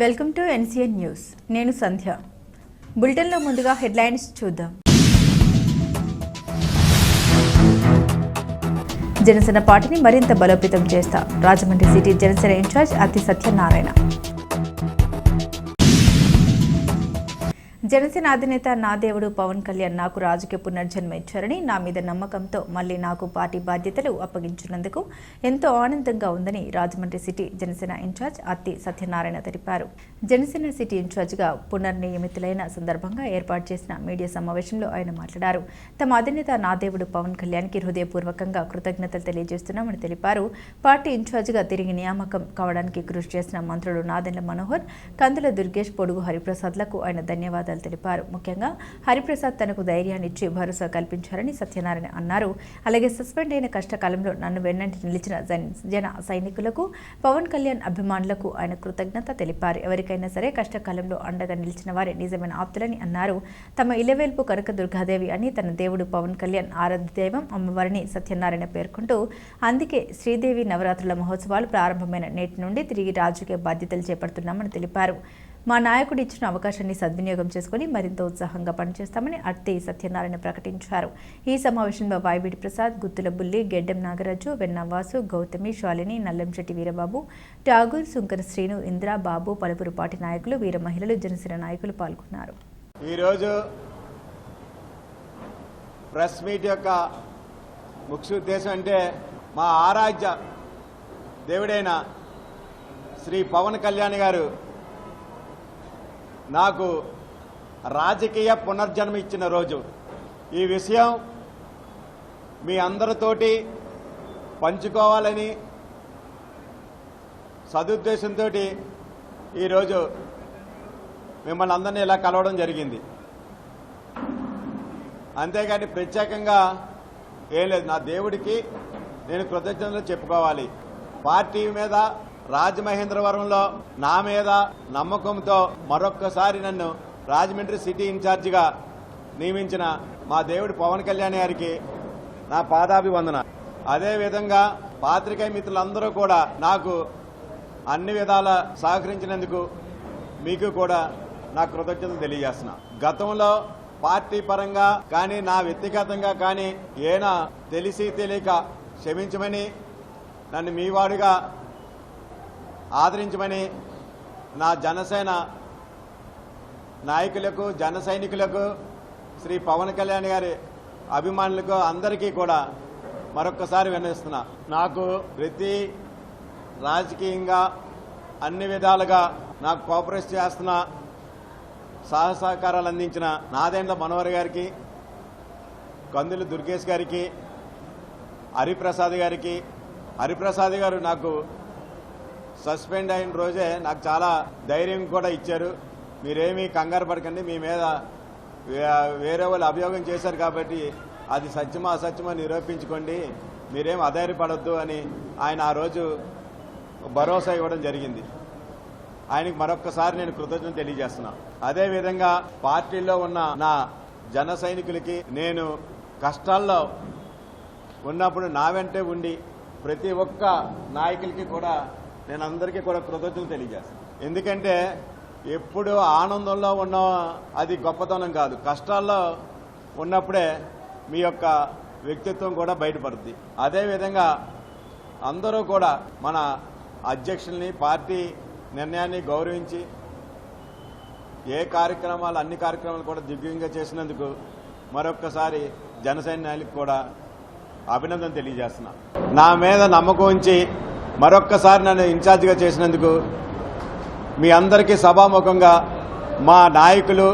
Welcome to NCN news. నేను సంధ్య. బులెటిన్లో ముందుగా హెడ్లైన్స్ చూద్దాం. జనసేన పార్టీని మరింత బలోపేతం చేస్తా. రాజమండ్రి సిటీ జనసేన ఇన్ఛార్జ్ అతి సత్యనారాయణ. జనసేన అధినేత నా దేవుడు పవన్ కళ్యాణ్ నాకు రాజకీయ పునర్జన్మ ఇచ్చారని నా మీద నమ్మకంతో మళ్ళీ నాకు పార్టీ బాధ్యతలు అప్పగించినందుకు ఎంతో ఆనందంగా ఉందని రాజమండ్రి సిటీ జనసేన ఇన్ఛార్జ్ అత్తి సత్యనారాయణ తెలిపారు. జనసేన సిటీ ఇన్ఛార్జ్గా పునర్నియమితులైన సందర్భంగా ఏర్పాటు చేసిన మీడియా సమావేశంలో ఆయన మాట్లాడారు. తమ అధినేత నా దేవుడు పవన్ కళ్యాణ్కి హృదయపూర్వకంగా కృతజ్ఞతలు తెలియజేస్తున్నామని తెలిపారు. పార్టీ ఇన్ఛార్జ్గా తిరిగి నియామకం కావడానికి కృషి చేసిన మంత్రులు నాదెండ్ల మనోహర్ కందుల దుర్గేష్ పొడుగు హరిప్రసాద్లకు ఆయన ధన్యవాదాలు తెలిపారు. ముఖ్యంగా హరిప్రసాద్ తనకు ధైర్యాన్ని ఇచ్చి భరోసా కల్పించారని సత్యనారాయణ అన్నారు. అలాగే సస్పెండ్ అయిన కష్టకాలంలో నన్ను వెన్నంటి నిలిచిన జన సైనికులకు పవన్ కళ్యాణ్ అభిమానులకు ఆయన కృతజ్ఞత తెలిపారు. ఎవరికైనా సరే కష్టకాలంలో అండగా నిలిచిన వారే నిజమైన ఆప్తులని అన్నారు. తమ ఇలవేల్పు కనక దుర్గాదేవి అని తన దేవుడు పవన్ కళ్యాణ్ ఆరాధ్య దైవం అమ్మవారిని సత్యనారాయణ పేర్కొంటూ అందుకే శ్రీదేవి నవరాత్రుల మహోత్సవాలు ప్రారంభమైన నేటి నుండి తిరిగి రాజకీయ బాధ్యతలు చేపడుతున్నామని తెలిపారు. మా నాయకుడు ఇచ్చిన అవకాశాన్ని సద్వినియోగం చేసుకుని మరింత ఉత్సాహంగా పనిచేస్తామని అర్తి సత్యనారాయణ ప్రకటించారు. ఈ సమావేశంలో వాయిబిడి ప్రసాద్ గుత్తుల బుల్లి గెడ్డెం నాగరాజు వెన్నవాసు గౌతమి శాలిని నల్లంశెట్టి వీరబాబు ఠాగూర్ సుంకర శ్రీను ఇందిరా బాబు పలువురు పార్టీ నాయకులు వీర మహిళలు జనసేన నాయకులు పాల్గొన్నారు. ఈరోజు ప్రెస్ మీట్ యొక్క ముఖ్య ఉద్దేశం అంటే మా ఆరాధ్య దేవుడైన శ్రీ పవన్ కళ్యాణ్ గారు నాకు రాజకీయ పునర్జన్మ ఇచ్చిన రోజు. ఈ విషయం మీ అందరితోటి పంచుకోవాలని సదుద్దేశంతో ఈరోజు మిమ్మల్ని అందరినీ ఇలా కలవడం జరిగింది. అంతేగాని ప్రత్యేకంగా ఏం లేదు. నా దేవుడికి నేను కృతజ్ఞతలు చెప్పుకోవాలి. పార్టీ మీద రాజమహేంద్రవరంలో నా మీద నమ్మకంతో మరొక్కసారి నన్ను రాజమండ్రి సిటీ ఇన్ఛార్జిగా నియమించిన మా దేవుడు పవన్ కళ్యాణ్ గారికి నా పాదాభివందన. అదేవిధంగా పాత్రికేయ మిత్రులందరూ కూడా నాకు అన్ని విధాల సహకరించినందుకు మీకు కూడా నా కృతజ్ఞతలు తెలియజేస్తున్నా. గతంలో పార్టీ పరంగా కానీ నా వ్యక్తిగతంగా కానీ ఏనా తెలిసి తెలియక క్షమించమని నన్ను మీ వాడిగా ఆదరించమని నా జనసేన నాయకులకు జన సైనికులకు శ్రీ పవన్ కళ్యాణ్ గారి అభిమానులకు అందరికీ కూడా మరొక్కసారి విన్నవిస్తున్నా. నాకు ప్రతి రాజకీయంగా అన్ని విధాలుగా నాకు కోఆపరేట్ చేస్తున్న సహసహకారాలు సహకారాలు అందించిన నాదేండ్ల మనోహర్ గారికి కందులు దుర్గేష్ గారికి హరిప్రసాద్ గారికి హరిప్రసాద్ గారు నాకు సస్పెండ్ అయిన రోజే నాకు చాలా ధైర్యం కూడా ఇచ్చారు. మీరేమీ కంగారు పడకండి మీ మీద వేరే వాళ్ళు అభియోగం చేశారు కాబట్టి అది సత్యమా అసత్యమా నిరూపించుకోండి. మీరేం అధైర్యపడొద్దు అని ఆయన ఆ రోజు భరోసా ఇవ్వడం జరిగింది. ఆయనకి మరొక్కసారి నేను కృతజ్ఞత తెలియజేస్తున్నా. అదేవిధంగా పార్టీలో ఉన్న నా జన సైనికులకి నేను కష్టాల్లో ఉన్నప్పుడు నా వెంటే ఉండి ప్రతి ఒక్క నాయకులకి కూడా నేను అందరికీ కూడా కృతజ్ఞతలు తెలియజేస్తాను. ఎందుకంటే ఎప్పుడు ఆనందంలో ఉన్న అది గొప్పతనం కాదు. కష్టాల్లో ఉన్నప్పుడే మీ యొక్క వ్యక్తిత్వం కూడా బయటపడుద్ది. అదేవిధంగా అందరూ కూడా మన అధ్యక్షుల్ని పార్టీ నిర్ణయాన్ని గౌరవించి ఏ కార్యక్రమాలు అన్ని కార్యక్రమాలు కూడా దిగ్విజయంగా చేసినందుకు మరొక్కసారి జనసైన్యానికి కూడా అభినందన తెలియజేస్తున్నా. నా మీద నమ్మకం ఉంచి మరొక్కసారి నన్ను ఇన్ఛార్జిగా చేసినందుకు మీ అందరికీ సభాముఖంగా మా నాయకులు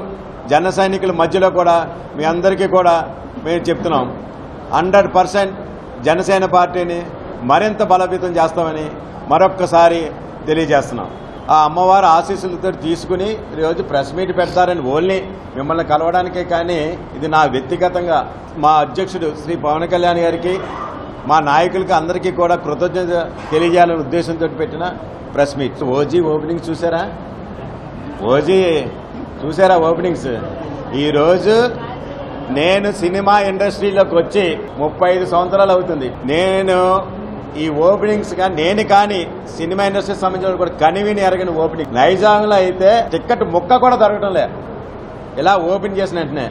జన సైనికుల మధ్యలో కూడా మీ అందరికీ కూడా మేము చెప్తున్నాం. హండ్రెడ్ పర్సెంట్ జనసేన పార్టీని మరింత బలోపేతం చేస్తామని మరొక్కసారి తెలియజేస్తున్నాం. ఆ అమ్మవారి ఆశీస్సులతో తీసుకుని ఈరోజు ప్రెస్ మీట్ పెడతారని ఓన్లీ మిమ్మల్ని కలవడానికే కానీ ఇది నా వ్యక్తిగతంగా మా అధ్యక్షుడు శ్రీ పవన్ కళ్యాణ్ గారికి మా నాయకులకి అందరికీ కూడా కృతజ్ఞత తెలియజేయాలనే ఉద్దేశంతో పెట్టిన ప్రెస్ మీట్. ఓజీ ఓపెనింగ్ చూసారా? ఓజీ చూసారా ఓపెనింగ్స్? ఈరోజు నేను సినిమా ఇండస్ట్రీలోకి వచ్చి ముప్పై ఐదు సంవత్సరాలు అవుతుంది. నేను ఈ ఓపెనింగ్స్ కానీ నేను కానీ సినిమా ఇండస్ట్రీకి సంబంధించిన వాళ్ళు కూడా కనివిని ఎరగని ఓపెనింగ్. నైజాంలో అయితే టికెట్ ముక్క కూడా దొరకటం లే ఇలా ఓపెన్ చేసిన వెంటనే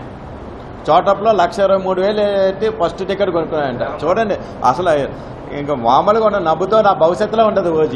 చోటప్లో లక్ష ఇరవై మూడు వేలు పెట్టి ఫస్ట్ టికెట్ కొనుక్కున్నాయంట చూడండి అసలు ఇంకా మామూలుగా ఉన్న నవ్వుతో నా భవిష్యత్తులో ఉండదు ఓజీ.